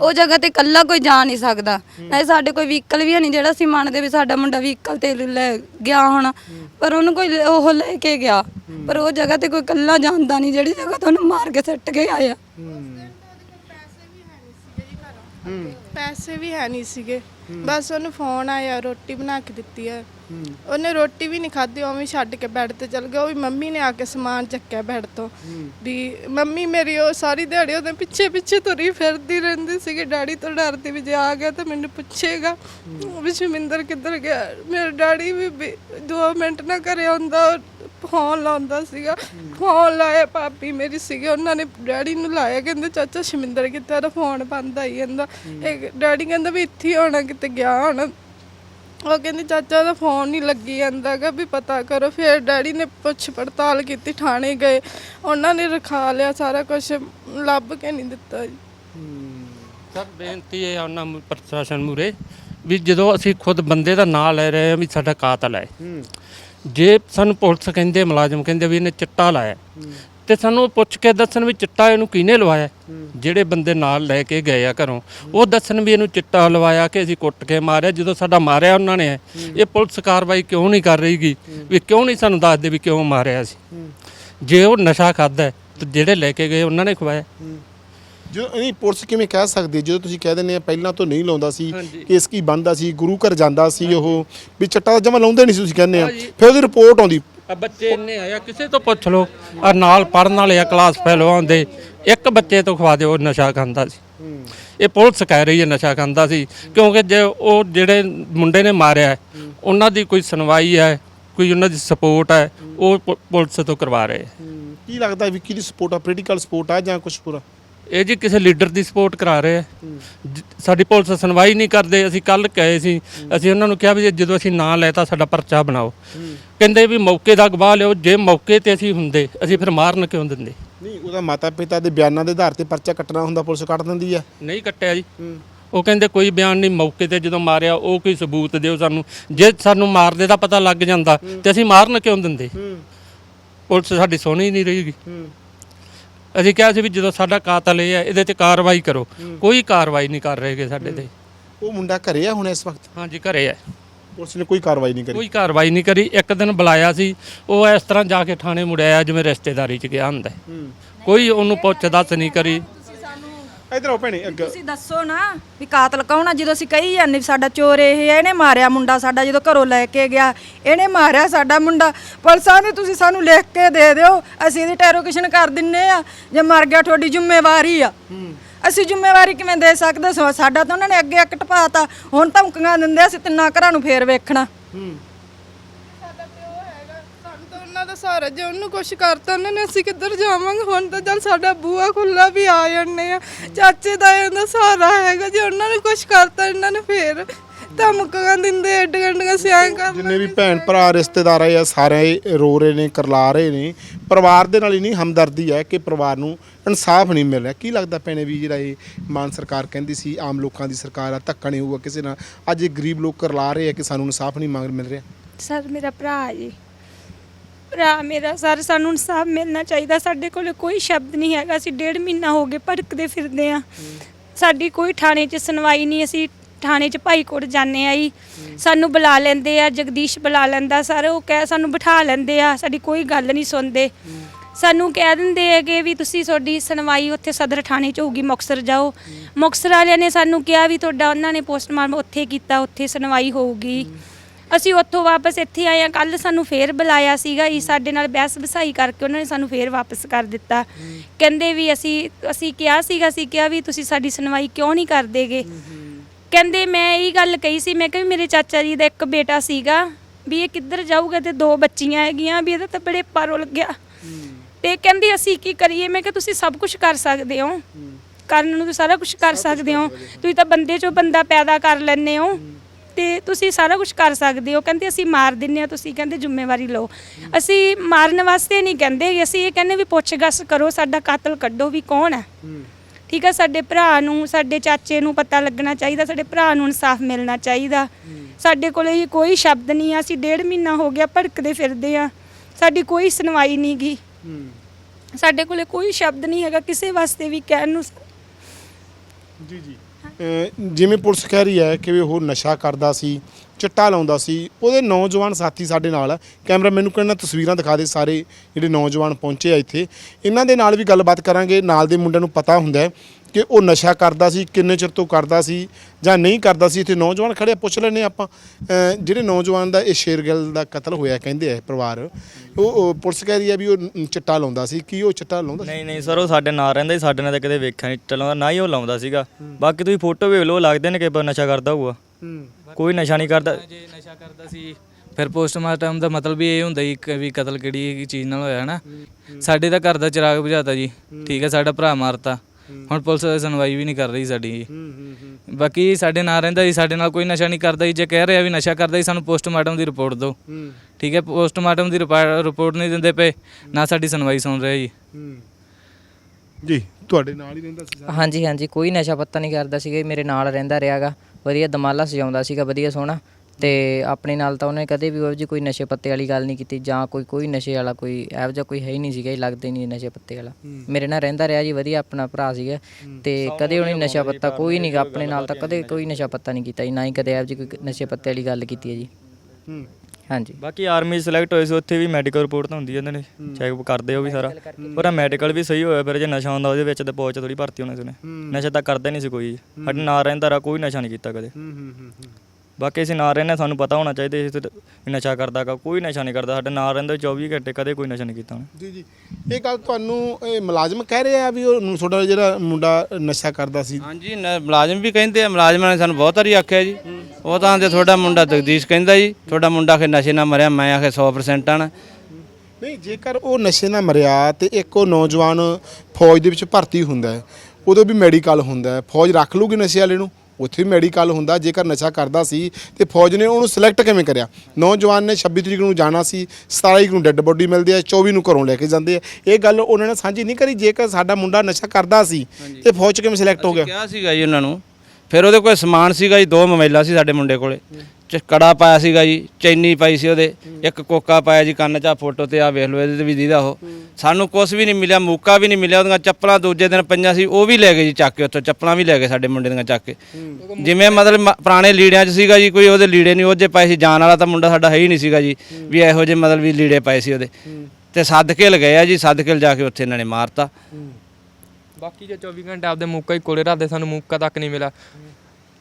ਉਹ ਜਗ੍ਹਾ ਤੇ ਇਕੱਲਾ ਕੋਈ ਜਾ ਨਹੀਂ ਸਕਦਾ। ਨਹੀਂ ਸਾਡੇ ਕੋਈ ਵਹੀਕਲ ਵੀ ਹੈ ਨਹੀਂ, ਜਿਹੜਾ ਅਸੀਂ ਮੰਨਦੇ ਵੀ ਸਾਡਾ ਮੁੰਡਾ ਵਹੀਕਲ ਤੇ ਲੈ ਗਿਆ ਹੋਣਾ, ਪਰ ਉਹਨੂੰ ਕੋਈ ਉਹ ਲੈ ਕੇ ਗਿਆ। ਪਰ ਉਹ ਜਗ੍ਹਾ ਤੇ ਕੋਈ ਇਕੱਲਾ ਜਾਂਦਾ ਨਹੀਂ, ਜਿਹੜੀ ਜਗ੍ਹਾ ਤੋਂ ਉਹਨੂੰ ਮਾਰ ਕੇ ਸੱਟ ਕੇ ਆਇਆ। ਪੈਸੇ ਵੀ ਹੈ ਨਹੀਂ ਸੀਗੇ। ਬਸ ਉਹਨੂੰ ਫੋਨ ਆਇਆ ਰੋਟੀ ਬਣਾ ਕੇ ਦਿੱਤੀ ਹੈ। ਉਹਨੇ ਰੋਟੀ ਵੀ ਨਹੀਂ ਖਾਧੀ ਉਵੇਂ ਛੱਡ ਕੇ ਬੈੱਡ ਤੇ ਚਲ ਗਿਆ। ਉਹ ਵੀ ਮੰਮੀ ਨੇ ਆ ਕੇ ਸਮਾਨ ਚੱਕਿਆ ਬੈੱਡ ਤੋਂ। ਵੀ ਮੰਮੀ ਮੇਰੀ ਉਹ ਸਾਰੀ ਦਿਹਾੜੀ ਉਹਦੇ ਪਿੱਛੇ ਪਿੱਛੇ ਤੁਰੀ ਫਿਰਦੀ ਰਹਿੰਦੀ ਸੀਗੀ। ਡੈਡੀ ਤੋਂ ਡਰਦੀ ਵੀ ਜੇ ਆ ਗਿਆ ਤਾਂ ਮੈਨੂੰ ਪੁੱਛੇਗਾ। ਵੀ ਸ਼ਮਿੰਦਰ ਕਿੱਧਰ ਗਿਆ? ਮੇਰਾ ਡੈਡੀ ਵੀ 2 ਮਿੰਟ ਨਾ ਘਰੇ ਆਉਂਦਾ ਫੋਨ ਲਾਉਂਦਾ ਸੀਗਾ। ਫੋਨ ਲਾਇਆ ਭਾਬੀ ਮੇਰੀ ਸੀਗੇ। ਉਹਨਾਂ ਨੇ ਡੈਡੀ ਨੂੰ ਲਾਇਆ। ਕਹਿੰਦੇ ਚਾਚਾ ਸ਼ਮਿੰਦਰ ਕਿੱਥੇ ਦਾ ਫੋਨ ਬੰਦ ਆਈ ਜਾਂਦਾ। ਇਹ ਡੈਡੀ ਕਹਿੰਦਾ ਵੀ ਇੱਥੇ ਹੀ ਹੋਣਾ ਕਿਤੇ ਗਿਆ ਹੋਣਾ। ਉਹ ਕਹਿੰਦੀ ਚਾਚਾ ਦਾ ਫੋਨ ਨਹੀਂ ਲੱਗੀ ਜਾਂਦਾਗਾ ਵੀ ਪਤਾ ਕਰੋ। ਫਿਰ ਡੈਡੀ ਨੇ ਪੁੱਛ ਪੜਤਾਲ ਕੀਤੀ ਥਾਣੇ ਗਏ। ਉਹਨਾਂ ਨੇ ਰਖਾ ਲਿਆ ਸਾਰਾ ਕੁਝ ਲੱਭ ਕੇ ਨਹੀਂ ਦਿੱਤਾ ਜੀ। ਸਰ ਬੇਨਤੀ ਹੈ ਉਹਨਾਂ ਪ੍ਰਸ਼ਾਸਨ ਮੂਰੇ ਵੀ ਜਦੋਂ ਅਸੀਂ ਖੁਦ ਬੰਦੇ ਦਾ ਨਾਂ ਲੈ ਰਹੇ ਹਾਂ ਵੀ ਸਾਡਾ ਕਾਤਲ ਹੈ। ਜੇ ਸਾਨੂੰ ਪੁਲਿਸ ਕਹਿੰਦੇ, ਮੁਲਾਜ਼ਮ ਕਹਿੰਦੇ ਵੀ ਇਹਨੇ ਚਿੱਟਾ ਲਾਇਆ। ਤੇ ਸਾਨੂੰ ਪੁੱਛ ਕੇ ਦੱਸਣ ਵੀ ਚਿੱਟਾ ਇਹਨੂੰ ਕਿਹਨੇ ਲਵਾਇਆ? ਜਿਹੜੇ ਬੰਦੇ ਨਾਲ ਲੈ ਕੇ ਗਏ ਆ ਘਰੋਂ, ਉਹ ਦੱਸਣ ਵੀ ਇਹਨੂੰ ਚਿੱਟਾ ਲਵਾਇਆ ਕਿ ਅਸੀਂ ਕੁੱਟ ਕੇ ਮਾਰਿਆ, ਜਦੋਂ ਸਾਡਾ ਮਾਰਿਆ ਉਹਨਾਂ ਨੇ। ਇਹ ਪੁਲਿਸ ਕਾਰਵਾਈ ਕਿਉਂ ਨਹੀਂ ਕਰ ਰਹੀਗੀ? ਵੀ ਕਿਉਂ ਨਹੀਂ ਸਾਨੂੰ ਦੱਸਦੇ ਵੀ ਕਿਉਂ ਮਾਰਿਆ ਸੀ ਜੇ ਉਹ ਨਸ਼ਾ ਖਾਦਾ ਤੇ ਜਿਹੜੇ ਲੈ ਕੇ ਗਏ, ਉਹਨਾਂ ਨੇ ਖਵਾਇਆ। ਜੋ ਨਹੀਂ ਪੁਲਿਸ ਕਿਵੇਂ ਕਹਿ ਸਕਦੀ? ਜਦੋਂ ਤੁਸੀਂ ਕਹਿ ਦਿੰਦੇ ਆ ਪਹਿਲਾਂ ਤੋਂ ਨਹੀਂ ਲਾਉਂਦਾ ਸੀ। ਕੇਸ ਕੀ ਬੰਦਾ ਸੀ ਗੁਰੂ ਘਰ ਜਾਂਦਾ ਸੀ ਉਹ ਵੀ ਚੱਟਾ ਜਮਾ ਲਾਉਂਦੇ ਨਹੀਂ ਸੀ ਤੁਸੀਂ ਕਹਿੰਦੇ ਆ। ਫਿਰ ਉਹਦੀ ਰਿਪੋਰਟ ਆਉਂਦੀ। ਆ ਬੱਚੇ ਇੰਨੇ ਆਇਆ ਕਿਸੇ ਤੋਂ ਪੁੱਛ ਲਓ। ਆ ਨਾਲ ਪੜਨ ਵਾਲੇ ਆ ਕਲਾਸ ਫੈਲੋ ਆਉਂਦੇ ਇੱਕ ਬੱਚੇ ਤੋਂ ਖਵਾ ਦਿਓ ਨਸ਼ਾ ਖਾਂਦਾ ਸੀ। ਇਹ ਪੁਲਿਸ ਕਹਿ ਰਹੀ ਹੈ ਨਸ਼ਾ ਖਾਂਦਾ ਸੀ। ਕਿਉਂਕਿ ਜੇ ਉਹ ਜਿਹੜੇ ਮੁੰਡੇ ਨੇ ਮਾਰਿਆ ਉਹਨਾਂ ਦੀ ਕੋਈ ਸੁਣਵਾਈ ਹੈ ਕੋਈ ਉਹਨਾਂ ਦੀ ਸਪੋਰਟ ਹੈ ਉਹ ਪੁਲਿਸ ਤੋਂ ਕਰਵਾ ਰਹੇ ਕੀ ਲੱਗਦਾ ਵੀ ਕਿਹਦੀ ਸਪੋਰਟ ਆ ਪੋਲੀਟੀਕਲ ਸਪੋਰਟ ਆ ਜਾਂ ਕੁਝ ਪੂਰਾ? ਇਹ ਜੀ ਕਿਸੇ ਲੀਡਰ ਦੀ ਸਪੋਰਟ ਕਰਾ ਰਹੇ ਹੈ। ਜ- ਸਾਡੀ ਪੁਲਿਸ ਸੁਣਵਾਈ ਨਹੀਂ ਕਰਦੇ ਅਸੀਂ ਕੱਲ ਕਹੇ ਸੀ ਅਸੀਂ ਉਹਨਾਂ ਨੂੰ ਕਿਹਾ ਵੀ ਜਦੋਂ ਅਸੀਂ ਨਾਂ ਲੈਤਾ ਸਾਡਾ ਪਰਚਾ ਬਣਾਓ। ਕਹਿੰਦੇ ਵੀ ਮੌਕੇ ਦਾ ਗਵਾਹ ਲਿਓ ਜੇ ਮੌਕੇ ਤੇ ਅਸੀਂ ਹੁੰਦੇ ਅਸੀਂ ਫਿਰ ਮਾਰਨ ਕਿਉਂ ਦਿੰਦੇ? ਨਹੀਂ ਉਹਦਾ ਮਾਤਾ ਪਿਤਾ ਦੇ ਬਿਆਨਾਂ ਦੇ ਆਧਾਰ ਤੇ ਪਰਚਾ ਕੱਟਣਾ ਹੁੰਦਾ ਪੁਲਿਸ ਕੱਟ ਦਿੰਦੀ ਆ। ਨਹੀਂ ਕੱਟਿਆ ਜੀ। ਉਹ ਕਹਿੰਦੇ ਕੋਈ ਬਿਆਨ ਨਹੀਂ ਮੌਕੇ ਤੇ ਜਦੋਂ ਮਾਰਿਆ ਉਹ ਕੋਈ ਸਬੂਤ ਦਿਓ ਸਾਨੂੰ। ਜੇ ਸਾਨੂੰ ਮਾਰਦੇ ਦਾ ਪਤਾ ਲੱਗ ਜਾਂਦਾ ਤੇ ਅਸੀਂ ਮਾਰਨ ਕਿਉਂ ਦਿੰਦੇ? ਪੁਲਿਸ ਸਾਡੀ ਸੁਣੀ ਨਹੀਂ ਰਹੀਗੀ ਅਸੀਂ ਕਿਹਾ ਸੀ ਵੀ ਜਦੋਂ ਸਾਡਾ ਕਾਤਲ ਇਹ ਹੈ ਇਹਦੇ ਤੇ ਕਾਰਵਾਈ ਕਰੋ। ਕੋਈ ਕਾਰਵਾਈ ਨਹੀਂ ਕਰ ਰਹੇਗੇ ਸਾਡੇ ਤੇ। ਉਹ ਮੁੰਡਾ ਘਰੇ ਆ ਹੁਣ ਇਸ ਵਕਤ? ਹਾਂਜੀ ਘਰੇ ਹੈ ਪੁਲਿਸ ਨੇ ਕੋਈ ਕਾਰਵਾਈ ਨਹੀਂ ਕਰੀ। ਕੋਈ ਕਾਰਵਾਈ ਨਹੀਂ ਕਰੀ। ਇੱਕ ਦਿਨ ਬੁਲਾਇਆ ਸੀ। ਉਹ ਇਸ ਤਰ੍ਹਾਂ ਜਾ ਕੇ ਥਾਣੇ ਮੁੜਿਆ ਜਿਵੇਂ ਰਿਸ਼ਤੇਦਾਰੀ 'ਚ ਗਿਆ ਹੁੰਦਾ। ਹੈ। ਕੋਈ ਉਹਨੂੰ ਪੁੱਛ ਦੱਸ ਨਹੀਂ ਕਰੀ। ਇਧਰ ਆਓ ਭੈਣੇ ਅੱਗੇ। ਤੁਸੀਂ ਦੱਸੋ ਨਾ ਵੀ ਕਾਤਲ ਕੌਣ ਆ? ਜਦੋਂ ਅਸੀਂ ਕਹੀ ਜਾਂਦੇ ਵੀ ਸਾਡਾ ਚੋਰ ਇਹ ਹੈ, ਇਹਨੇ ਮਾਰਿਆ ਮੁੰਡਾ ਸਾਡਾ ਜਦੋਂ ਘਰੋਂ ਲੈ ਕੇ ਗਿਆ ਇਹਨੇ ਮਾਰਿਆ ਸਾਡਾ ਮੁੰਡਾ। ਪੁਲਿਸਾਂ ਨੇ ਤੁਸੀਂ ਸਾਨੂੰ ਲਿਖ ਕੇ ਦੇ ਦਿਓ ਅਸੀਂ ਇਹਦੀ ਟੈਰੋਕੇਸ਼ਨ ਕਰ ਦਿੰਨੇ ਆ ਜੇ ਮਰ ਗਿਆ ਤੁਹਾਡੀ ਜ਼ਿੰਮੇਵਾਰੀ ਆ। ਅਸੀਂ ਜ਼ਿੰਮੇਵਾਰੀ ਕਿਵੇਂ ਦੇ ਸਕਦੇ? ਸੋ ਸਾਡਾ ਤਾਂ ਉਹਨਾਂ ਨੇ ਅੱਗੇ ਇੱਕ ਟਪਾਤਾ ਹੁਣ ਧਮਕੀਆਂ ਦਿੰਦੇ ਅਸੀਂ ਤਿੰਨਾਂ ਘਰਾਂ ਨੂੰ ਫੇਰ ਵੇਖਣਾ ਪਿਓ ਹੈਗਾ ਸਾਨੂੰ ਤਾਂ ਉਹਨਾਂ ਦਾ ਸਹਾਰਾ ਜੇ ਉਹਨੂੰ ਕੁਝ ਕਰਤਾ ਉਹਨਾਂ ਨੇ ਅਸੀਂ ਕਿੱਧਰ ਜਾਵਾਂਗੇ? ਹੁਣ ਤਾਂ ਚੱਲ ਸਾਡਾ ਬੂਆ ਖੁੱਲਾ ਵੀ ਆ ਜਾਂਦੇ ਆ। ਚਾਚੇ ਦਾ ਇਹਦਾ ਸਹਾਰਾ ਹੈਗਾ ਜੇ ਉਹਨਾਂ ਨੇ ਕੁਝ ਕਰਤਾ ਇਹਨਾਂ ਨੇ ਫੇਰ ਧਮਕਾਂ ਦਿੰਦੇ ਐਡ ਗੰਡੀਆਂ ਸਿਆਂ ਕਰ ਜਿੰਨੇ ਵੀ ਭੈਣ ਭਰਾ ਰਿਸ਼ਤੇਦਾਰ ਆਏ ਆ ਸਾਰੇ ਰੋ ਰਹੇ ਨੇ ਕਰਲਾ ਰਹੇ ਨੇ। ਪਰਿਵਾਰ ਦੇ ਨਾਲ ਹੀ ਨਹੀਂ ਹਮਦਰਦੀ ਹੈ ਕਿ ਪਰਿਵਾਰ ਨੂੰ ਇਨਸਾਫ ਨਹੀਂ ਮਿਲ ਰਿਹਾ। ਕੀ ਲੱਗਦਾ ਭੈਣੇ ਵੀ ਜਿਹੜਾ ਇਹ ਮਾਨ ਸਰਕਾਰ ਕਹਿੰਦੀ ਸੀ ਆਮ ਲੋਕਾਂ ਦੀ ਸਰਕਾਰ ਆ ਧੱਕਾ ਨਹੀਂ ਹੋਊਗਾ ਕਿਸੇ ਨਾਲ। ਅੱਜ ਇਹ ਗਰੀਬ ਲੋਕ ਕਰਲਾ ਰਹੇ ਆ ਕਿ ਸਾਨੂੰ ਇਨਸਾਫ ਨਹੀਂ ਮੰਗ ਮਿਲ ਰਿਹਾ। ਸਰ ਮੇਰਾ ਭਰਾ ਜੀ। ਭਰਾ ਮੇਰਾ ਸਰ ਸਾਨੂੰ ਇਨਸਾਫ ਮਿਲਣਾ ਚਾਹੀਦਾ। ਸਾਡੇ ਕੋਲ ਕੋਈ ਸ਼ਬਦ ਨਹੀਂ ਹੈਗਾ। ਅਸੀਂ ਡੇਢ ਮਹੀਨਾ ਹੋ ਗਏ ਭਟਕਦੇ ਫਿਰਦੇ ਆ ਸਾਡੀ ਕੋਈ ਥਾਣੇ 'ਚ ਸੁਣਵਾਈ ਨਹੀਂ। ਅਸੀਂ ਥਾਣੇ 'ਚ ਭਾਈ ਕੋਟ ਜਾਂਦੇ ਆ ਜੀ। ਸਾਨੂੰ ਬੁਲਾ ਲੈਂਦੇ ਆ, ਜਗਦੀਸ਼ ਬੁਲਾ ਲੈਂਦਾ ਸਰ। ਉਹ ਕਹਿ ਸਾਨੂੰ ਬਿਠਾ ਲੈਂਦੇ ਆ। ਸਾਡੀ ਕੋਈ ਗੱਲ ਨਹੀਂ ਸੁਣਦੇ। ਸਾਨੂੰ ਕਹਿ ਦਿੰਦੇ ਹੈਗੇ ਵੀ ਤੁਸੀਂ ਤੁਹਾਡੀ ਸੁਣਵਾਈ ਉੱਥੇ ਸਦਰ ਥਾਣੇ 'ਚ ਹੋਊਗੀ, ਮੁਕਤਸਰ ਜਾਓ। ਮੁਕਤਸਰ ਵਾਲਿਆਂ ਨੇ ਸਾਨੂੰ ਕਿਹਾ ਵੀ ਤੁਹਾਡਾ, ਉਹਨਾਂ ਨੇ ਪੋਸਟਮਾਰਟਮ ਉੱਥੇ ਕੀਤਾ। ਉੱਥੇ ਸੁਣਵਾਈ ਹੋਊਗੀ। ਅਸੀਂ ਉੱਥੋਂ ਵਾਪਸ ਇੱਥੇ ਆਏ ਆ ਕੱਲ ਸਾਨੂੰ ਫੇਰ ਬੁਲਾਇਆ ਸੀਗਾ ਜੀ ਸਾਡੇ ਨਾਲ ਬਹਿਸ ਵਸਾਈ ਕਰਕੇ ਉਹਨਾਂ ਨੇ ਸਾਨੂੰ ਫੇਰ ਵਾਪਸ ਕਰ ਦਿੱਤਾ। ਕਹਿੰਦੇ ਵੀ ਅਸੀਂ ਅਸੀਂ ਕਿਹਾ ਸੀਗਾ ਅਸੀਂ ਕਿਹਾ ਵੀ ਤੁਸੀਂ ਸਾਡੀ ਸੁਣਵਾਈ ਕਿਉਂ ਨਹੀਂ ਕਰਦੇਗੇ? ਕਹਿੰਦੇ ਮੈਂ ਇਹ ਗੱਲ ਕਹੀ ਸੀ ਮੈਂ ਕਿਹਾ ਵੀ ਮੇਰੇ ਚਾਚਾ ਜੀ ਦਾ ਇੱਕ ਬੇਟਾ ਸੀਗਾ ਵੀ ਇਹ ਕਿੱਧਰ ਜਾਊਗਾ ਤੇ ਦੋ ਬੱਚੀਆਂ ਹੈਗੀਆਂ ਵੀ ਇਹਦਾ ਤਾਂ ਬੜੇ ਪਾਰੋ ਲੱਗਿਆ ਤੇ ਕਹਿੰਦੀ ਅਸੀਂ ਕੀ ਕਰੀਏ? ਮੈਂ ਕਿਹਾ ਤੁਸੀਂ ਸਭ ਕੁਝ ਕਰ ਸਕਦੇ ਹੋ। ਕਰਨ ਨੂੰ ਤੁਸੀਂ ਸਾਰਾ ਕੁਝ ਕਰ ਸਕਦੇ ਹੋ। ਤੁਸੀਂ ਤਾਂ ਬੰਦੇ ਚੋਂ ਬੰਦਾ ਪੈਦਾ ਕਰ ਲੈਂਦੇ ਹੋ। ਤੇ ਤੁਸੀਂ ਸਾਰਾ ਕੁਝ ਕਰ ਸਕਦੇ ਹੋ। ਕਹਿੰਦੇ ਅਸੀਂ ਮਾਰ ਦਿੰਨੇ ਆ ਤੁਸੀਂ ਕਹਿੰਦੇ ਜ਼ਿੰਮੇਵਾਰੀ ਲਓ। ਅਸੀਂ ਮਾਰਨ ਵਾਸਤੇ ਨਹੀਂ ਕਹਿੰਦੇ ਅਸੀਂ ਇਹ ਕਹਿੰਦੇ ਵੀ ਪੁੱਛਗਛ ਕਰੋ ਸਾਡਾ ਕਾਤਲ ਕੱਢੋ ਵੀ ਕੌਣ ਹੈ। ਠੀਕ ਹੈ ਸਾਡੇ ਭਰਾ ਨੂੰ ਸਾਡੇ ਚਾਚੇ ਨੂੰ ਪਤਾ ਲੱਗਣਾ ਚਾਹੀਦਾ ਸਾਡੇ ਭਰਾ ਨੂੰ ਇਨਸਾਫ ਮਿਲਣਾ ਚਾਹੀਦਾ। ਸਾਡੇ ਕੋਲੇ ਜੀ ਕੋਈ ਸ਼ਬਦ ਨਹੀਂ ਆ ਅਸੀਂ ਡੇਢ ਮਹੀਨਾ ਹੋ ਗਿਆ ਭੜਕਦੇ ਫਿਰਦੇ ਆ। ਸਾਡੀ ਕੋਈ ਸੁਣਵਾਈ ਨਹੀਂ ਗੀ। ਸਾਡੇ ਕੋਲੇ ਕੋਈ ਸ਼ਬਦ ਨਹੀਂ ਹੈਗਾ ਕਿਸੇ ਵਾਸਤੇ ਵੀ ਕਹਿਣ ਨੂੰ। ਜੀ ਜੀ। ਜਿਵੇਂ ਪੁਲਿਸ ਕਹਿ ਰਹੀ ਹੈ ਕਿ ਵੀ ਉਹ ਨਸ਼ਾ ਕਰਦਾ ਸੀ, ਚਿੱਟਾ ਲਾਉਂਦਾ ਸੀ, ਉਹਦੇ ਨੌਜਵਾਨ ਸਾਥੀ ਸਾਡੇ ਨਾਲ ਕੈਮਰਾ ਮੈਨੂੰ ਕਹਿੰਦਾ, ਤਸਵੀਰਾਂ ਦਿਖਾ ਦੇ ਸਾਰੇ ਜਿਹੜੇ ਨੌਜਵਾਨ ਪਹੁੰਚੇ ਆ ਇੱਥੇ। ਇਹਨਾਂ ਦੇ ਨਾਲ ਵੀ ਗੱਲਬਾਤ ਕਰਾਂਗੇ, ਨਾਲ ਦੇ ਮੁੰਡਿਆਂ ਨੂੰ ਪਤਾ ਹੁੰਦਾ ਕਿ ਉਹ ਨਸ਼ਾ ਕਰਦਾ ਸੀ ਕਿੰਨੇ ਚਿਰ ਤੋਂ ਕਰਦਾ ਸੀ ਜਾਂ ਨਹੀਂ ਕਰਦਾ ਸੀ ਇੱਥੇ ਨੌਜਵਾਨ ਖੜੇ ਆ, ਪੁੱਛ ਲੈਣੇ ਆਪਾਂ। ਜਿਹੜੇ ਨੌਜਵਾਨ ਦਾ ਇਹ ਸ਼ੇਰਗਿੱਲ ਦਾ ਕਤਲ ਹੋਇਆ ਕਹਿੰਦੇ ਆ ਪਰਿਵਾਰ ਉਹ ਪੁਲਿਸ ਕਹਿ ਰਹੀ ਹੈ ਵੀ ਉਹ ਚਿੱਟਾ ਲਾਉਂਦਾ ਸੀ ਕੀ ਉਹ ਚਿੱਟਾ ਲਾਉਂਦਾ ਸੀ? ਨਹੀਂ ਨਹੀਂ ਸਰ ਉਹ ਸਾਡੇ ਨਾਲ ਰਹਿੰਦਾ ਸੀ ਸਾਡੇ ਨਾਲ ਤਾਂ ਕਦੇ ਵੇਖਿਆ ਨਹੀਂ ਚਲਾਉਂਦਾ ਨਾ ਹੀ ਉਹ ਲਾਉਂਦਾ ਸੀਗਾ। ਬਾਕੀ ਤੁਸੀਂ ਫੋਟੋ ਵੇਖ ਲਓ ਲੱਗਦੇ ਨੇ ਕਿ ਨਸ਼ਾ ਕਰਦਾ ਹੋਊਗਾ। ਕੋਈ ਨਸ਼ਾ ਨਹੀਂ ਕਰਦਾ। ਜੇ ਨਸ਼ਾ ਕਰਦਾ ਸੀ ਫਿਰ ਪੋਸਟਮਾਰਟਮ ਦਾ ਮਤਲਬ ਵੀ ਇਹ ਹੁੰਦਾ ਜੀ ਕਿ ਵੀ ਕਤਲ ਕਿਹੜੀ ਚੀਜ਼ ਨਾਲ ਹੋਇਆ ਨਾ ਸਾਡੇ ਤਾਂ ਘਰ ਦਾ ਚਿਰਾਗ ਬੁਝਾਤਾ ਜੀ ਠੀਕ ਹੈ ਸਾਡਾ ਭਰਾ ਮਾਰਤਾ। ਹੁਣ ਪੁਲਿਸ ਸੁਣਵਾਈ ਵੀ ਨਹੀਂ ਕਰ ਰਹੀ ਸਾਡੀ। ਜੀ ਬਾਕੀ ਸਾਡੇ ਨਾਲ ਰਹਿੰਦਾ ਜੀ ਸਾਡੇ ਨਾਲ ਕੋਈ ਨਸ਼ਾ ਨਹੀਂ ਕਰਦਾ ਜੀ। ਜੇ ਕਹਿ ਰਿਹਾ ਵੀ ਨਸ਼ਾ ਕਰਦਾ ਜੀ ਸਾਨੂੰ ਪੋਸਟਮਾਰਟਮ ਦੀ ਰਿਪੋਰਟ ਦਿਓ। ਠੀਕ ਹੈ ਪੋਸਟਮਾਰਟਮ ਦੀ ਰਿਪੋਰਟ ਨਹੀਂ ਦਿੰਦੇ ਪਏ ਨਾ ਸਾਡੀ ਸੁਣਵਾਈ ਸੁਣ ਰਹੇ ਜੀ। ਜੀ ਤੁਹਾਡੇ ਨਾਲ ਹੀ ਰਹਿੰਦਾ ਸੀ ਸਾਰਾ? ਹਾਂਜੀ ਹਾਂਜੀ। ਕੋਈ ਨਸ਼ਾ ਪੱਤਾ ਨਹੀਂ ਕਰਦਾ ਸੀਗਾ ਜੀ, ਮੇਰੇ ਨਾਲ ਰਹਿੰਦਾ ਰਿਹਾਗਾ ਵਧੀਆ ਦਮਾਲਾ ਸਜਾਉਂਦਾ ਸੀਗਾ ਵਧੀਆ ਸੋਹਣਾ। ਤੇ ਆਪਣੇ ਨਾਲ ਤਾਂ ਉਹਨੇ ਕਦੇ ਵੀ ਉਹ ਜੀ ਕੋਈ ਨਸ਼ੇ ਪੱਤੇ ਵਾਲੀ ਗੱਲ ਨਹੀਂ ਕੀਤੀ ਜਾਂ ਕੋਈ ਕੋਈ ਨਸ਼ੇ ਵਾਲਾ ਕੋਈ ਇਹੋ ਜਿਹਾ ਕੋਈ ਹੈ ਹੀ ਨਹੀਂ ਸੀਗਾ ਜੀ ਲੱਗਦਾ ਹੀ ਨਹੀਂ ਨਸ਼ੇ ਪੱਤੇ ਵਾਲਾ। ਮੇਰੇ ਨਾਲ ਰਹਿੰਦਾ ਰਿਹਾ ਜੀ ਵਧੀਆ ਆਪਣਾ ਭਰਾ ਸੀਗਾ। ਤੇ ਕਦੇ ਉਹਨੇ ਨਸ਼ਾ ਪੱਤਾ ਕੋਈ ਨਹੀਂ ਗਾ ਆਪਣੇ ਨਾਲ ਤਾਂ ਕਦੇ ਕੋਈ ਨਸ਼ਾ ਪੱਤਾ ਨਹੀਂ ਕੀਤਾ ਜੀ ਨਾ ਹੀ ਕਦੇ ਇਹੋ ਜਿਹੀ ਕੋਈ ਨਸ਼ੇ ਪੱਤੇ ਵਾਲੀ ਗੱਲ ਕੀਤੀ ਹੈ ਜੀ। ਹੂੰ। ਹਾਂਜੀ। ਬਾਕੀ ਆਰਮੀ ਸਿਲੈਕਟ ਹੋਏ ਸੀ ਉੱਥੇ ਵੀ ਮੈਡੀਕਲ ਰਿਪੋਰਟ ਤਾਂ ਹੁੰਦੀ ਹੈ ਇਹਨਾਂ ਨੇ। ਚੈੱਕ ਕਰਦੇ ਉਹ ਵੀ ਸਾਰਾ। ਪਰ ਮੈਡੀਕਲ ਵੀ ਸਹੀ ਹੋਇਆ ਫਿਰ ਜੇ ਨਸ਼ਾ ਹੁੰਦਾ ਉਹਦੇ ਵਿੱਚ ਤੇ ਪਹੁੰਚ ਥੋੜੀ ਭਰਤੀ ਹੋਣੇ ਸੀ ਉਹਨੇ। ਨਸ਼ਾ ਤਾਂ ਕਰਦਾ ਹੀ ਨਹੀਂ ਸੀ ਕੋਈ। ਸਾਡੇ ਨਾਲ ਰਹਿੰਦਾ ਰਾ ਕੋਈ ਨਸ਼ਾ ਨਹੀਂ ਕੀਤਾ ਕਦੇ। ਬਾਕੀ ਅਸੀਂ ਨਾਲ ਰਹਿੰਦੇ ਸਾਨੂੰ ਪਤਾ ਹੋਣਾ ਚਾਹੀਦਾ ਇਸ ਨਸ਼ਾ ਕਰਦਾ ਗਾ ਕੋਈ ਨਸ਼ਾ ਨਹੀਂ ਕਰਦਾ ਸਾਡੇ ਨਾਲ ਰਹਿੰਦਾ 24 ਘੰਟੇ ਕਦੇ ਕੋਈ ਨਸ਼ਾ ਨਹੀਂ ਕੀਤਾ ਉਹਨੇ। ਜੀ ਜੀ। ਇਹ ਗੱਲ ਤੁਹਾਨੂੰ ਇਹ ਮੁਲਾਜ਼ਮ ਕਹਿ ਰਹੇ ਆ ਵੀ ਉਹ ਨੂੰ ਤੁਹਾਡਾ ਜਿਹੜਾ ਮੁੰਡਾ ਨਸ਼ਾ ਕਰਦਾ ਸੀ। ਹਾਂਜੀ ਨ- ਮੁਲਾਜ਼ਮ ਵੀ ਕਹਿੰਦੇ ਆ ਮੁਲਾਜ਼ਮਾਂ ਨੇ ਸਾਨੂੰ ਬਹੁਤ ਵਾਰੀ ਆਖਿਆ ਜੀ। ਉਹ ਤਾਂ ਆਂਦੇ ਤੁਹਾਡਾ ਮੁੰਡਾ ਜਗਦੀਸ਼ ਕਹਿੰਦਾ ਜੀ ਤੁਹਾਡਾ ਮੁੰਡਾ ਖੇ ਨਸ਼ੇ ਨਾਲ ਮਰਿਆ ਮੈਂ ਆਖੇ 100% ਆਣਾ। ਨਹੀਂ ਜੇਕਰ ਉਹ ਨਸ਼ੇ ਨਾਲ ਮਰਿਆ ਤੇ ਇੱਕ ਉਹ ਨੌਜਵਾਨ ਫੌਜ ਦੇ ਵਿੱਚ ਭਰਤੀ ਹੁੰਦਾ ਹੈ ਉਦੋਂ ਵੀ ਮੈਡੀਕਲ ਹੁੰਦਾ ਹੈ ਫੌਜ ਰੱਖ ਲੂਗੀ ਨਸ਼ੇ ਵਾਲੇ ਨੂੰ? ਉੱਥੇ ਮੈਡੀਕਲ ਹੁੰਦਾ ਜੇਕਰ ਨਸ਼ਾ ਕਰਦਾ ਸੀ ਤੇ ਫੌਜ ਨੇ ਉਹਨੂੰ ਸਿਲੈਕਟ ਕਿਵੇਂ ਕਰਿਆ? ਨੌਜਵਾਨ ਨੇ 26 ਤਰੀਕ ਨੂੰ ਜਾਣਾ ਸੀ 27 ਤਰੀਕ ਨੂੰ ਡੈੱਡ ਬੋਡੀ ਮਿਲਦੀ ਹੈ 24 ਨੂੰ ਘਰੋਂ ਲੈ ਕੇ ਜਾਂਦੇ ਆ ਇਹ ਗੱਲ ਉਹਨਾਂ ਨੇ ਸਾਂਝੀ ਨਹੀਂ ਕਰੀ ਜੇਕਰ ਸਾਡਾ ਮੁੰਡਾ ਨਸ਼ਾ ਕਰਦਾ ਸੀ ਤੇ ਫੌਜ ਕਿਵੇਂ ਸਿਲੈਕਟ ਹੋ ਗਿਆ? ਕਿਹਾ ਸੀਗਾ ਜੀ ਉਹਨਾਂ ਨੂੰ ਫਿਰ ਉਹਦੇ ਕੋਲ ਸਮਾਨ ਸੀਗਾ ਜੀ ਦੋ ਮੋਬਾਈਲਾਂ ਸੀ ਸਾਡੇ ਮੁੰਡੇ ਕੋਲੇ। ਕੜਾ ਪਾਇਆ ਸੀਗਾ ਜੀ ਚੈਨੀ ਪਾਈ ਸੀ ਉਹਦੇ ਇੱਕ ਕੋਕਾ ਪਾਇਆ ਜੀ ਕੰਨ 'ਚ ਆਹ ਫੋਟੋ ਤੇ ਆ ਵੇਖ ਲਓ ਇਹਦੇ ਤੇ ਵੀ ਦੀਦਾ ਉਹ। ਸਾਨੂੰ ਕੁਝ ਵੀ ਨਹੀਂ ਮਿਲਿਆ, ਮੌਕਾ ਵੀ ਨਹੀਂ ਮਿਲਿਆ, ਉਹਦੀਆਂ ਚੱਪਲਾਂ ਦੂਜੇ ਦਿਨ ਪਈਆਂ ਸੀ, ਉਹ ਵੀ ਲੈ ਗਏ ਜੀ ਚੱਕ ਕੇ ਉੱਥੋਂ, ਚੱਪਲਾਂ ਵੀ ਲੈ ਗਏ ਸਾਡੇ ਮੁੰਡੇ ਦੀਆਂ ਚੱਕ ਕੇ। ਜਿਵੇਂ ਮਤਲਬ ਮ- ਪੁਰਾਣੇ ਲੀੜਿਆਂ 'ਚ ਸੀਗਾ ਜੀ, ਕੋਈ ਉਹਦੇ ਲੀੜੇ ਨਹੀਂ, ਉਹ ਜੇ ਪਏ ਸੀ, ਜਾਣ ਵਾਲਾ ਤਾਂ ਮੁੰਡਾ ਸਾਡਾ ਹੈ ਹੀ ਨਹੀਂ ਸੀਗਾ ਜੀ, ਵੀ ਇਹੋ ਜਿਹੇ ਮਤਲਬ ਵੀ ਲੀੜੇ ਪਏ ਸੀ ਉਹਦੇ। ਤੇ ਸੱਦ ਕੇ ਲਗਾਏ ਆ ਜੀ ਸੱਦ ਕੇ ਜਾ ਕੇ ਉੱਥੇ ਇਹਨਾਂ ਨੇ ਮਾਰਤਾ। ਬਾਕੀ ਜੇ 24 ਘੰਟੇ ਆਪਦੇ ਮੌਕਾ ਹੀ ਕੋਲੇ ਰੱਖਦੇ, ਸਾਨੂੰ ਮੌਕਾ ਤੱਕ ਨਹੀਂ ਮਿਲਿਆ।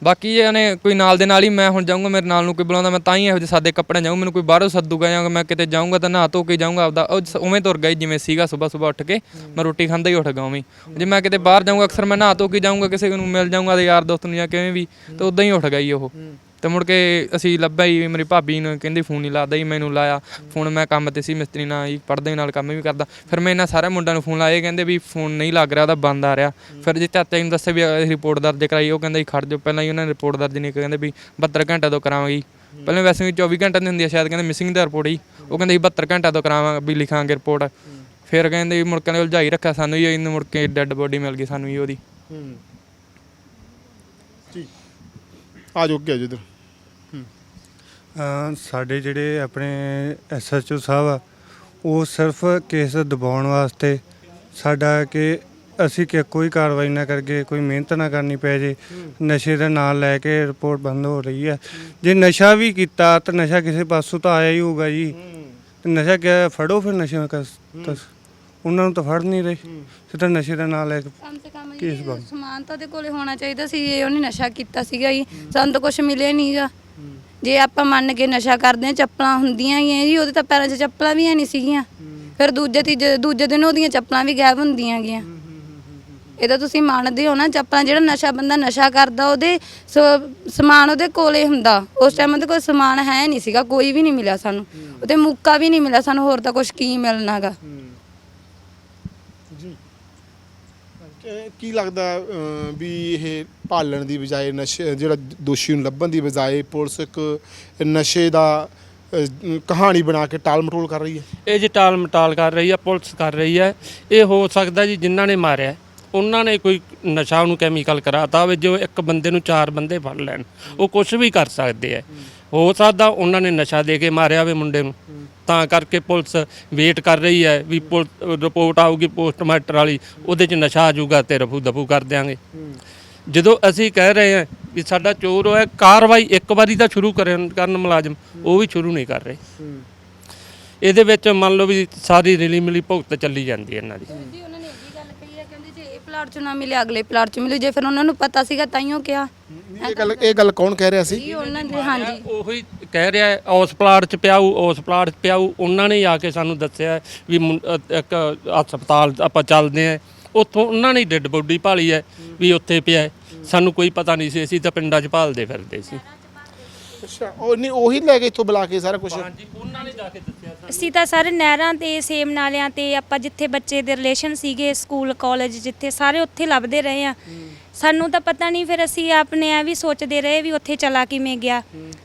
ਬਾਕੀ ਜੇ ਉਹਨੇ ਕੋਈ ਨਾਲ ਦੇ ਨਾਲ ਹੀ ਮੈਂ ਹੁਣ ਜਾਊਂਗਾ, ਮੇਰੇ ਨਾਲ ਨੂੰ ਕੋਈ ਬੁਲਾਉਂਦਾ, ਮੈਂ ਤਾਂ ਹੀ ਇਹੋ ਜਿਹੇ ਸਾਦੇ ਕੱਪੜੇ ਜਾਊਂ, ਮੈਨੂੰ ਕੋਈ ਬਾਹਰੋਂ ਸੱਦੂਗਾ ਜਾਂ ਮੈਂ ਕਿਤੇ ਜਾਊਂਗਾ ਤਾਂ ਨਹਾ ਧੋ ਕੇ ਜਾਊਂਗਾ ਆਪਦਾ, ਉਹ ਸ- ਉਵੇਂ ਤੁਰ ਗਈ ਜਿਵੇਂ ਸੀਗਾ ਸਵੇਰ ਸਵੇਰ ਉੱਠ ਕੇ, ਮੈਂ ਰੋਟੀ ਖਾਂਦਾ ਹੀ ਉੱਠ ਗਾ ਉਵੇਂ ਜੇ ਮੈਂ ਕਿਤੇ ਬਾਹਰ ਜਾਊਂਗਾ, ਅਕਸਰ ਮੈਂ ਨਹਾ ਧੋ ਕੇ ਜਾਊਂਗਾ, ਕਿਸੇ ਨੂੰ ਮਿਲ ਜਾਊਂਗਾ ਤੇ ਯਾਰ ਦੋਸਤ ਨੂੰ ਜਾਂ ਕਿਵੇਂ ਵੀ, ਤਾਂ ਉਦਾਂ ਹੀ ਉੱਠ ਗਈ ਉਹ। ਤੇ ਮੁੜ ਕੇ ਅਸੀਂ ਲੱਭਿਆ ਹੀ, ਮੇਰੀ ਭਾਬੀ ਨੂੰ ਕਹਿੰਦੀ ਫੋਨ ਨਹੀਂ ਲਾਦਾ ਜੀ, ਮੈਨੂੰ ਲਾਇਆ। ਫੋਨ ਮੈਂ ਕੰਮ ਤੇ ਸੀ, ਮਿਸਤਰੀ ਨਾਲ ਹੀ ਪੜਦਾ ਨਾਲ ਕੰਮ ਵੀ ਕਰਦਾ। ਫਿਰ ਮੈਂ ਇਹਨਾਂ ਸਾਰੇ ਮੁੰਡਿਆਂ ਨੂੰ ਫੋਨ ਲਾਇਆ, ਇਹ ਕਹਿੰਦੇ ਵੀ ਫੋਨ ਨਹੀਂ ਲੱਗ ਰਿਹਾ, ਉਹਦਾ ਬੰਦ ਆ ਰਿਹਾ। ਫਿਰ ਜੇ ਚਾਚਾ ਨੂੰ ਦੱਸਿਆ ਵੀ ਰਿਪੋਰਟ ਦਰਜ ਕਰਾਈ, ਉਹ ਕਹਿੰਦਾ ਜੀ, ਖੜ ਜਾਓ। ਪਹਿਲਾਂ ਹੀ ਉਹਨਾਂ ਨੇ ਰਿਪੋਰਟ ਦਰਜ ਨਹੀਂ ਕਹਿੰਦੇ ਵੀ 72 ਘੰਟੇ ਤੋਂ ਕਰਾਵਾਂਗੇ ਪਹਿਲਾਂ ਵੈਸੇ ਵੀ 24 ਘੰਟੇ ਦੀ ਹੁੰਦੀ ਆ, ਸ਼ਾਇਦ ਕਹਿੰਦੇ ਮਿਸਿੰਗ ਦਾ ਰਿਪੋਰਟ ਹੀ ਉਹ ਕਹਿੰਦੇ ਸੀ 72 ਘੰਟੇ ਤੋਂ ਕਰਾਵਾਂਗੇ, ਵੀ ਲਿਖਾਂਗੇ ਰਿਪੋਰਟ ਫਿਰ ਕਹਿੰਦੇ ਵੀ ਮੁੜ ਕੇ ਉਲਝਾਈ ਰੱਖਿਆ ਸਾਨੂੰ ਹੀ ਇਹਨੂੰ ਮੁੜ ਕੇ ਡੈੱਡ ਬੋਡੀ ਮਿਲ ਗਈ ਸਾਨੂੰ ਹੀ ਉਹਦੀ। ਜੀ ਆ ਜਾਓ, ਅੱਗੇ ਆ ਜਾਓ ਇੱਧਰ। ਸਾਡੇ ਜਿਹੜੇ ਆਪਣੇ ਐਸਐਚਓ ਸਾਹਿਬ ਆ ਉਹ ਸਿਰਫ ਕੇਸ ਦਬਾਉਣ ਵਾਸਤੇ ਸਾਡਾ ਕਿ ਅਸੀਂ ਕਿ ਕੋਈ ਕਾਰਵਾਈ ਨਾ ਕਰਕੇ ਕੋਈ ਮਿਹਨਤ ਨਾ ਕਰਨੀ ਪੈ ਜੇ ਨਸ਼ੇ ਦਾ ਨਾਂ ਲੈ ਕੇ ਰਿਪੋਰਟ ਬੰਦ ਹੋ ਰਹੀ ਹੈ। ਜੇ ਨਸ਼ਾ ਵੀ ਕੀਤਾ ਤਾਂ ਨਸ਼ਾ ਕਿਸੇ ਪਾਸੋਂ ਤਾਂ ਆਇਆ ਹੀ ਹੋਊਗਾ ਜੀ। ਤੇ ਨਸ਼ਾ ਕਿਆ ਫੜੋ ਫਿਰ ਨਸ਼ਾ ਕਸ ਉਹਨਾਂ ਨੂੰ ਤਾਂ ਫੜ ਨਹੀਂ ਰਹੇ। ਸਿੱਧਾ ਨਸ਼ੇ ਦਾ ਨਾਂ ਲੈ ਕੇ ਕਮ ਸੇ ਕਮ ਕੇਸ ਜੀ ਬਣ- ਸਮਾਨ ਤਾਂ ਉਹਦੇ ਕੋਲੇ ਹੋਣਾ ਚਾਹੀਦਾ ਸੀ ਇਹ ਉਹਨੇ ਨਸ਼ਾ ਕੀਤਾ ਸੀਗਾ ਜੀ। ਸਾਨੂੰ ਤਾਂ ਕੁਝ ਮਿਲਿਆ ਨਹੀਂਗਾ ਜੇ ਆਪਾਂ ਮੰਨ ਕੇ ਨਸ਼ਾ ਕਰਦੇ ਆ ਚੱਪਲਾਂ ਹੁੰਦੀਆਂ ਹੀ ਆ ਜੀ ਉਹਦੇ ਤਾਂ ਪੈਰਾਂ 'ਚ ਚੱਪਲਾਂ ਵੀ ਹੈ ਨਹੀਂ ਸੀਗੀਆਂ। ਫਿਰ ਦੂਜੇ ਤੀਜੇ ਦੂਜੇ ਦਿਨ ਉਹਦੀਆਂ ਚੱਪਲਾਂ ਵੀ ਗਾਇਬ ਹੁੰਦੀਆਂ ਗੀਆਂ ਇਹ ਤਾਂ ਤੁਸੀਂ ਮੰਨਦੇ ਹੋ ਨਾ ਚੱਪਲਾਂ ਜਿਹੜਾ ਨਸ਼ਾ ਬੰਦਾ ਨਸ਼ਾ ਕਰਦਾ ਉਹਦੇ ਸ- ਸਮਾਨ ਉਹਦੇ ਕੋਲੇ ਹੁੰਦਾ। ਉਸ ਟਾਈਮ ਉਹਦੇ ਕੋਲ ਸਮਾਨ ਹੈ ਨਹੀਂ ਸੀਗਾ ਕੋਈ ਵੀ ਨਹੀਂ ਮਿਲਿਆ ਸਾਨੂੰ। ਉਹਦੇ ਮੁੱਕਾ ਵੀ ਨਹੀਂ ਮਿਲਿਆ ਸਾਨੂੰ ਹੋਰ ਤਾਂ ਕੁਝ ਕੀ ਮਿਲਣਾਗਾ। ਜੀ ਕਿ- ਕੀ ਲੱਗਦਾ ਅਹ, ਵੀ ਇਹ ਭਾਲਣ ਦੀ ਬਜਾਏ ਨਸ਼ੇ ਜਿਹੜਾ ਦੋਸ਼ੀ ਨੂੰ ਲੱਭਣ ਦੀ ਬਜਾਏ ਪੁਲਿਸ ਇੱਕ ਨਸ਼ੇ ਦਾ ਅਹ, ਕਹਾਣੀ ਬਣਾ ਕੇ ਟਾਲ ਮਟੋਲ ਕਰ ਰਹੀ ਹੈ? ਇਹ ਜੀ ਟਾਲ ਮਟਾਲ ਕਰ ਰਹੀ ਹੈ ਪੁਲਿਸ ਕਰ ਰਹੀ ਹੈ। ਇਹ ਹੋ ਸਕਦਾ ਜੀ ਜਿਨ੍ਹਾਂ ਨੇ ਮਾਰਿਆ ਉਹਨਾਂ ਨੇ ਕੋਈ ਨਸ਼ਾ ਉਹਨੂੰ ਕੈਮੀਕਲ ਕਰਾਤਾ ਹੋਵੇ ਜੋ ਇੱਕ ਬੰਦੇ ਨੂੰ ਚਾਰ ਬੰਦੇ ਫੜ ਲੈਣ ਉਹ ਕੁਝ ਵੀ ਕਰ ਸਕਦੇ ਆ ਹੋ ਸਕਦਾ ਉਹਨਾਂ ਨੇ ਨਸ਼ਾ ਦੇ ਕੇ ਮਾਰਿਆ ਹੋਵੇ ਮੁੰਡੇ ਨੂੰ। ਤਾਂ ਕਰਕੇ ਪੁਲਿਸ ਵੇਟ ਕਰ ਰਹੀ ਹੈ ਵੀ ਪੁਲ- ਰਿਪੋਰਟ ਆਊਗੀ ਪੋਸਟਮਾਰਟਮ ਵਾਲੀ ਉਹਦੇ ਚ ਨਸ਼ਾ ਆ ਜਾਊਗਾ ਤੇ ਰਫੂ ਦਫੂ ਕਰ ਦਿਆਂਗੇ। ਜਦੋਂ ਅਸੀਂ ਕਹਿ ਰਹੇ ਹਾਂ ਵੀ ਸਾਡਾ ਚੋਰ ਹੋਇਆ ਕਾਰਵਾਈ ਇੱਕ ਵਾਰੀ ਤਾਂ ਸ਼ੁਰੂ ਕਰਨ ਕਰਨ ਮੁਲਾਜ਼ਮ ਉਹ ਵੀ ਸ਼ੁਰੂ ਨਹੀਂ ਕਰ ਰਹੇ। ਇਹਦੇ ਵਿੱਚ ਮੰਨ ਲਓ ਵੀ ਸਾਰੀ ਰਿਲੀ ਮਿਲੀ ਭੁਗਤ ਚੱਲੀ ਜਾਂਦੀ ਹੈ ਇਹਨਾਂ ਦੀ ਜੀ ਉਹਨਾਂ ਨੇ ਇਹ ਵੀ ਗੱਲ ਕਹੀ ਹੈ ਕਹਿੰਦੇ ਜੇ ਇਹ ਪਲਾਟ 'ਚ ਨਾ ਮਿਲੇ ਅਗਲੇ ਪਲਾਟ 'ਚ ਮਿਲੇ। ਜੇ ਫਿਰ ਉਹਨਾਂ ਨੂੰ ਪਤਾ ਸੀਗਾ ਤਾਈਓ ਕਿਹਾ। ਇਹ ਗੱਲ ਇਹ ਗੱਲ ਕੌਣ ਕਹਿ ਰਿਹਾ ਸੀ? ਜੀ ਉਹਨਾਂ ਦੇ ਹਾਂਜੀ। ਉਹੀ ਕਹਿ ਰਿਹਾ ਹੈ, ਉਸ ਪਲਾਟ 'ਚ ਪਿਆਊ ਉਸ ਪਲਾਟ 'ਚ ਪਿਆਊ। ਉਹਨਾਂ ਨੇ ਹੀ ਆ ਕੇ ਸਾਨੂੰ ਦੱਸਿਆ ਵੀ ਮੁੰ- ਅ- ਇੱਕ ਹਸਪਤਾਲ ਆਪਾਂ ਚੱਲਦੇ ਆ ਉੱਥੋਂ ਉਹਨਾਂ ਨੇ ਡੈੱਡ ਬੋਡੀ ਭਾਲੀ ਹੈ ਵੀ ਉੱਥੇ ਪਿਆ ਹੈ। ਸਾਨੂੰ ਕੋਈ ਪਤਾ ਨਹੀਂ ਸੀ ਅਸੀਂ ਤਾਂ ਪਿੰਡਾਂ 'ਚ ਭਾਲਦੇ ਫਿਰਦੇ ਸੀ। ਅੱਛਾ ਉਹ ਨਹੀਂ ਉਹੀ ਲੈ ਕੇ ਇੱਥੋਂ ਬੁਲਾ ਕੇ ਸਾਰਾ ਕੁਝ ਹਾਂਜੀ ਉਹਨਾਂ ਨੇ ਜਾ ਕੇ ਦੱਸਿਆ ਅਸੀਂ ਤਾਂ ਸਾਰੇ ਨਹਿਰਾਂ ਤੇ ਸੇਮ ਨਾਲਿਆਂ ਤੇ ਆਪਾਂ ਜਿੱਥੇ ਬੱਚੇ ਦੇ ਰਿਲੇਸ਼ਨ ਸੀਗੇ ਸਕੂਲ ਕਾਲਜ ਜਿੱਥੇ ਸਾਰੇ ਉੱਥੇ ਲੱਭਦੇ ਰਹੇ ਆ। ਸਾਨੂੰ ਤਾਂ ਪਤਾ ਨਹੀਂ ਫਿਰ ਅਸੀਂ ਆਪਣੇ ਐ ਵੀ ਸੋਚਦੇ ਰਹੇ ਵੀ ਉੱਥੇ ਚਲਾ ਕਿਵੇਂ ਗਿਆ।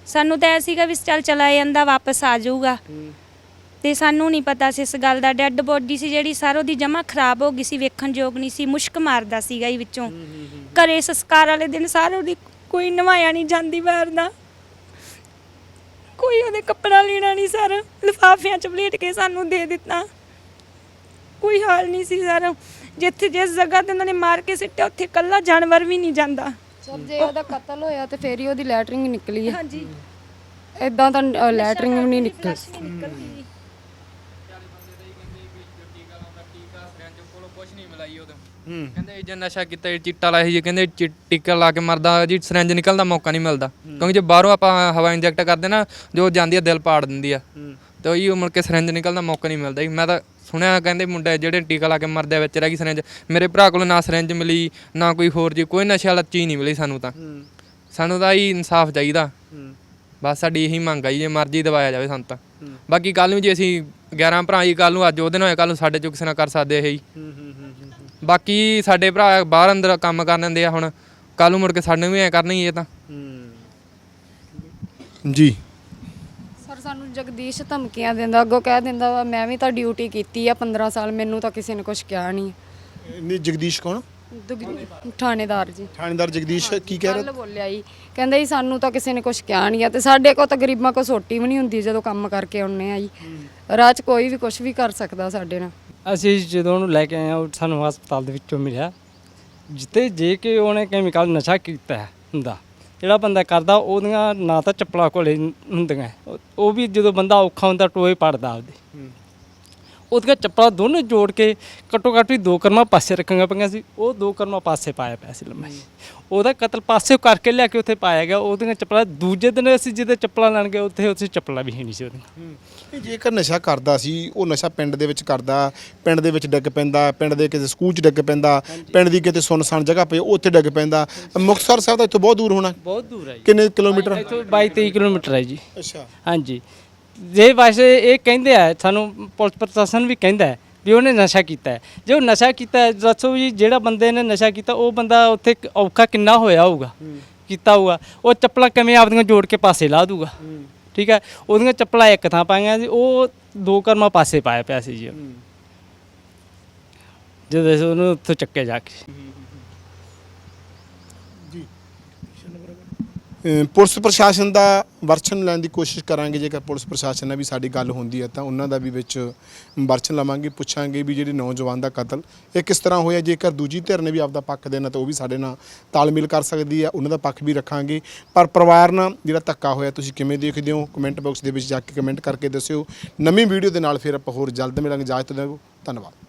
ਸਾਨੂੰ ਤਾਂ ਐ ਸੀਗਾ ਵੀ ਚੱਲ ਚਲਾ ਜਾਂਦਾ ਵਾਪਸ ਆ ਜਾਊਗਾ। ਤੇ ਸਾਨੂੰ ਨਹੀਂ ਪਤਾ ਸੀ ਇਸ ਗੱਲ ਦਾ। ਡੈੱਡ ਬੋਡੀ ਸੀ ਜਿਹੜੀ ਸਾਰੋ ਦੀ ਜਮਾ ਖਰਾਬ ਹੋ ਗਈ ਸੀ ਵੇਖਣ ਯੋਗ ਨਹੀਂ ਸੀ ਮੁਸ਼ਕ ਮਾਰਦਾ ਸੀਗਾ ਹੀ ਵਿੱਚੋਂ। ਘਰੇ ਸੰਸਕਾਰ ਵਾਲੇ ਦਿਨ ਸਾਰੋ ਦੀ ਕੋਈ ਨਵਾਇਆ ਨਹੀਂ ਜਾਂਦੀ ਵਾਰ ਦਾ। ਕੋਈ ਉਹਦੇ ਕੱਪੜਾ ਲੈਣਾ ਨਹੀਂ ਸਰ। ਲਿਫਾਫਿਆਂ ਚ ਪਲੇਟ ਕੇ ਸਾਨੂੰ ਦੇ ਦਿੱਤਾ। ਕੋਈ ਹਾਲ ਨਹੀਂ ਸੀ ਸਰ। ਜਿੱਥੇ ਜਿਸ ਜਗ੍ਹਾ ਤੇ ਉਹਨਾਂ ਨੇ ਮਾਰ ਕੇ ਸਿੱਟਿਆ ਉੱਥੇ ਕੱਲਾ ਜਾਨਵਰ ਵੀ ਨਹੀਂ ਜਾਂਦਾ। ਸਰ ਜੇ ਉਹਦਾ ਕਤਲ ਹੋਇਆ ਤੇ ਫੇਰ ਹੀ ਉਹਦੀ ਲੈਟਰਿੰਗ ਨਿਕਲੀ ਹੈ। ਹਾਂਜੀ। ਇਦਾਂ ਤਾਂ ਲੈਟਰਿੰਗ ਵੀ ਨਹੀਂ ਨਿਕਲੀ ਕਹਿੰਦੇ ਇਹ ਜੇ ਨਸ਼ਾ ਕੀਤਾ ਇਹ ਚਿੱਟਾ ਲਾਇਆ ਜੀ ਕਹਿੰਦੇ ਚਿ- ਟੀਕਾ ਲਾ ਕੇ ਮਰਦਾ ਜੀ ਸਿਰੰਜ ਨਿਕਲਣ ਦਾ ਮੌਕਾ ਨਹੀਂ ਮਿਲਦਾ। ਕਿਉਂਕਿ ਜੇ ਬਾਹਰੋਂ ਆਪਾਂ ਹਵਾ ਇੰਜੈਕਟ ਕਰਦੇ ਨਾ ਜੋ ਜਾਂਦੀ ਆ ਦਿਲ ਪਾੜ ਦਿੰਦੀ ਆ। ਤੇ ਉਹੀ ਮੁੜ ਕੇ ਸਿਰੰਜ ਨਿਕਲਣ ਦਾ ਮੌਕਾ ਨਹੀਂ ਮਿਲਦਾ। ਜੀ। ਮੈਂ ਤਾਂ ਸੁਣਿਆ ਕਹਿੰਦੇ ਮੁੰਡੇ ਜਿਹੜੇ ਟੀਕਾ ਲਾ ਕੇ ਮਰਦੇ ਆ ਵਿੱਚ ਰਹਿ ਗਈ ਸਿਰੰਜ ਮੇਰੇ ਭਰਾ ਕੋਲ ਨਾ ਸਿਰੰਜ ਮਿਲੀ ਨਾ ਕੋਈ ਹੋਰ ਜੀ ਕੋਈ ਨਸ਼ੇ ਵਾਲਾ ਚੀਜ਼ ਨਹੀਂ ਮਿਲੀ ਸਾਨੂੰ ਤਾਂ। ਸਾਨੂੰ ਤਾਂ ਹੀ ਇਨਸਾਫ ਚਾਹੀਦਾ। ਬਸ ਸਾਡੀ ਇਹੀ ਮੰਗ ਆ ਜੀ ਜੇ ਮਰਜ਼ੀ ਦਵਾਇਆ ਜਾਵੇ ਸਾਨੂੰ ਤਾਂ। ਬਾਕੀ ਕੱਲ ਨੂੰ ਜੇ ਅਸੀਂ 11 ਭਰਾ ਜੀ ਕੱਲ ਨੂੰ ਅੱਜ ਉਹਦੇ ਨਾਲ ਹੋਇਆ ਕੱਲ ਨੂੰ ਸਾਡੇ ਚੋਂ ਕਿਸੇ ਨਾਲ ਕਰ ਸਕਦੇ ਇਹ। ਹੀ। ਬਾਕੀ ਸਾਡੇ ਭਰਾ ਬਾਹਰ ਅੰਦਰ ਕੰਮ ਕਰ ਲੈਂਦੇ ਆ ਹੁਣ ਕੱਲ ਨੂੰ ਮੁੜ ਕੇ ਸਾਡੇ ਵੀ ਐ ਕਰਨਗੇ ਇਹ ਤਾਂ। ਜੀ। ਸਰ ਸਾਨੂੰ ਜਗਦੀਸ਼ ਧਮਕੀਆਂ ਦਿੰਦਾ ਅੱਗੋਂ ਕਹਿ ਦਿੰਦਾ ਵਾ ਮੈਂ ਵੀ ਤਾਂ ਡਿਊਟੀ ਕੀਤੀ ਆ 15 ਸਾਲ ਮੈਨੂੰ ਤਾਂ ਕਿਸੇ ਨੇ ਕੁਝ ਕਿਹਾ ਨਹੀਂ। ਨਹੀਂ ਜਗਦੀਸ਼ ਕੌਣ? ਦੁਗ- ਥਾਣੇਦਾਰ ਜੀ। ਥਾਣੇਦਾਰ ਜਗਦੀਸ਼ ਕੀ ਕਹਿ ਰਿਹਾ? ਕੱਲ ਬੋਲਿਆ ਜੀ ਕਹਿੰਦਾ ਜੀ ਸਾਨੂੰ ਤਾਂ ਕਿਸੇ ਨੇ ਕੁਝ ਕਿਹਾ ਨਹੀਂ ਆ ਤੇ ਸਾਡੇ ਕੋਲ ਤਾਂ ਗਰੀਬਾਂ ਕੋਲ ਸੋਟੀ ਵੀ ਨਹੀਂ ਹੁੰਦੀ ਜਦੋਂ ਕੰਮ ਕਰਕੇ ਆਉਨੇ ਆ ਜੀ। ਰਾਹ 'ਚ ਕੋਈ ਵੀ ਕੁਝ ਵੀ ਕਰ ਸਕਦਾ ਸਾਡੇ ਨਾਲ। ਅਸੀਂ ਜਦੋਂ ਉਹਨੂੰ ਲੈ ਕੇ ਆਏ ਹਾਂ, ਉਹ ਸਾਨੂੰ ਹਸਪਤਾਲ ਦੇ ਵਿੱਚੋਂ ਮਿਲਿਆ। ਜਿੱਤੇ ਜੇ ਕਿ ਉਹਨੇ ਕੈਮੀਕਲ ਨਸ਼ਾ ਕੀਤਾ ਹੈ ਹੁੰਦਾ। ਜਿਹੜਾ ਬੰਦਾ ਕਰਦਾ, ਉਹਦੀਆਂ ਨਾ ਤਾਂ ਚੱਪਲਾਂ ਕੋਲੇ ਹੁੰਦੀਆਂ। ਉਹ- ਉਹ ਵੀ ਜਦੋਂ ਬੰਦਾ ਔਖਾ ਹੁੰਦਾ, ਟੋਏ ਪੜਦਾ ਆਪਦੇ। ਉਹਦੀਆਂ ਚੱਪਲਾਂ ਦੋਨੇ ਜੋੜ ਕੇ ਘੱਟੋ ਘੱਟ ਵੀ ਦੋ ਕਰਮਾਂ ਪਾਸੇ ਰੱਖੀਆਂ ਪਈਆਂ ਸੀ। ਉਹ ਦੋ ਕਰਮਾਂ ਪਾਸੇ ਪਾਇਆ ਪਿਆ ਸੀ ਲੰਮਾ ਉਹਦਾ ਕਤਲ ਪਾਸੇ ਕਰਕੇ ਲਿਆ ਕੇ ਉੱਥੇ ਪਾਇਆ ਗਿਆ। ਉਹਦੀਆਂ ਚੱਪਲਾਂ ਦੂਜੇ ਦਿਨ ਅਸੀਂ ਜਿਹਦੇ ਚੱਪਲਾਂ ਲੈਣ ਗਏ ਉੱਥੇ ਉੱਥੇ ਚੱਪਲਾਂ ਵੀ ਨਹੀਂ ਸੀ ਉਹਦੀਆਂ। ਇਹ ਜੇਕਰ ਨਸ਼ਾ ਕਰਦਾ ਸੀ ਉਹ ਨਸ਼ਾ ਪਿੰਡ ਦੇ ਵਿੱਚ ਕਰਦਾ ਪਿੰਡ ਦੇ ਵਿੱਚ ਡਿੱਗ ਪੈਂਦਾ ਪਿੰਡ ਦੇ ਕਿਸੇ ਸਕੂਲ 'ਚ ਡਿੱਗ ਪੈਂਦਾ ਪਿੰਡ ਦੀ ਕਿਤੇ ਸੁੰਨਸਾਨ ਜਗ੍ਹਾ ਪਈ ਉੱਥੇ ਡਿੱਗ ਪੈਂਦਾ। ਮੁਕਤਸਰ ਸਾਹਿਬ ਦਾ ਇੱਥੋਂ ਬਹੁਤ ਦੂਰ ਹੋਣਾ। ਬਹੁਤ ਦੂਰ ਹੈ ਜੀ। ਕਿੰਨੇ ਕਿਲੋਮੀਟਰ? ਇੱਥੋਂ 22 23 ਕਿਲੋਮੀਟਰ ਹੈ ਜੀ। ਅੱਛਾ। ਹਾਂਜੀ। ਜੇ ਵੈਸੇ ਇਹ ਕਹਿੰਦੇ ਆ ਸਾਨੂੰ ਪੁਲਿਸ ਪ੍ਰਸ਼ਾਸਨ ਵੀ ਕਹਿੰਦਾ ਹੈ ਵੀ ਉਹਨੇ ਨਸ਼ਾ ਕੀਤਾ ਹੈ। ਜੇ ਉਹ ਨਸ਼ਾ ਕੀਤਾ ਹੈ ਦੱਸੋ ਜੀ ਜਿਹੜਾ ਬੰਦੇ ਨੇ ਨਸ਼ਾ ਕੀਤਾ ਉਹ ਬੰਦਾ ਉੱਥੇ ਕ- ਔਖਾ ਕਿੰਨਾ ਹੋਇਆ ਹੋਊਗਾ? ਕੀਤਾ ਹੋਊਗਾ। ਉਹ ਚੱਪਲਾਂ ਕਿਵੇਂ ਆਪਦੀਆਂ ਜੋੜ ਕੇ ਪਾਸੇ ਲਾ ਦੂਗਾ? ਠੀਕ ਹੈ? ਉਹਦੀਆਂ ਚੱਪਲਾਂ ਇੱਕ ਥਾਂ ਪਾਈਆਂ ਸੀ ਉਹ ਦੋ ਕਰਮਾ ਪਾਸੇ ਪਾਇਆ ਪਿਆ ਸੀ ਜੀ। ਜਦੋਂ ਅਸੀਂ ਉਹਨੂੰ ਉੱਥੋਂ ਚੱਕੇ ਜਾ ਕੇ। ਪੁਲਿਸ ਪ੍ਰਸ਼ਾਸਨ ਦਾ ਵਰਸ਼ਨ ਲੈਣ ਦੀ ਕੋਸ਼ਿਸ਼ ਕਰਾਂਗੇ। ਜੇਕਰ ਪੁਲਿਸ ਪ੍ਰਸ਼ਾਸਨ ਨਾਲ ਵੀ ਸਾਡੀ ਗੱਲ ਹੁੰਦੀ ਹੈ, ਤਾਂ ਉਹਨਾਂ ਦਾ ਵੀ ਵਿੱਚ ਵਰਸ਼ਨ ਲਵਾਂਗੇ, ਪੁੱਛਾਂਗੇ ਵੀ ਜਿਹੜੇ ਨੌਜਵਾਨ ਦਾ ਕਤਲ ਇਹ ਕਿਸ ਤਰ੍ਹਾਂ ਹੋਇਆ। ਜੇਕਰ ਦੂਜੀ ਧਿਰ ਨੇ ਵੀ ਆਪਦਾ ਪੱਖ ਦੇਣਾ, ਤਾਂ ਉਹ ਵੀ ਸਾਡੇ ਨਾਲ ਤਾਲਮੇਲ ਕਰ ਸਕਦੀ ਹੈ, ਉਹਨਾਂ ਦਾ ਪੱਖ ਵੀ ਰੱਖਾਂਗੇ। ਪਰ ਪਰਿਵਾਰ ਨਾਲ ਜਿਹੜਾ ਧੱਕਾ ਹੋਇਆ, ਤੁਸੀਂ ਕਿਵੇਂ ਦੇਖਦੇ ਹੋ? ਕਮੈਂਟ ਬਾਕਸ ਦੇ ਵਿੱਚ ਜਾ ਕੇ ਕਮੈਂਟ ਕਰਕੇ ਦੱਸਿਓ। ਨਵੀਂ ਵੀਡੀਓ ਦੇ ਨਾਲ ਫਿਰ ਆਪਾਂ ਹੋਰ ਜਲਦ ਮਿਲਾਂਗੇ। ਇਜਾਜ਼ਤ ਦਿਓ ਧੰਨਵਾਦ।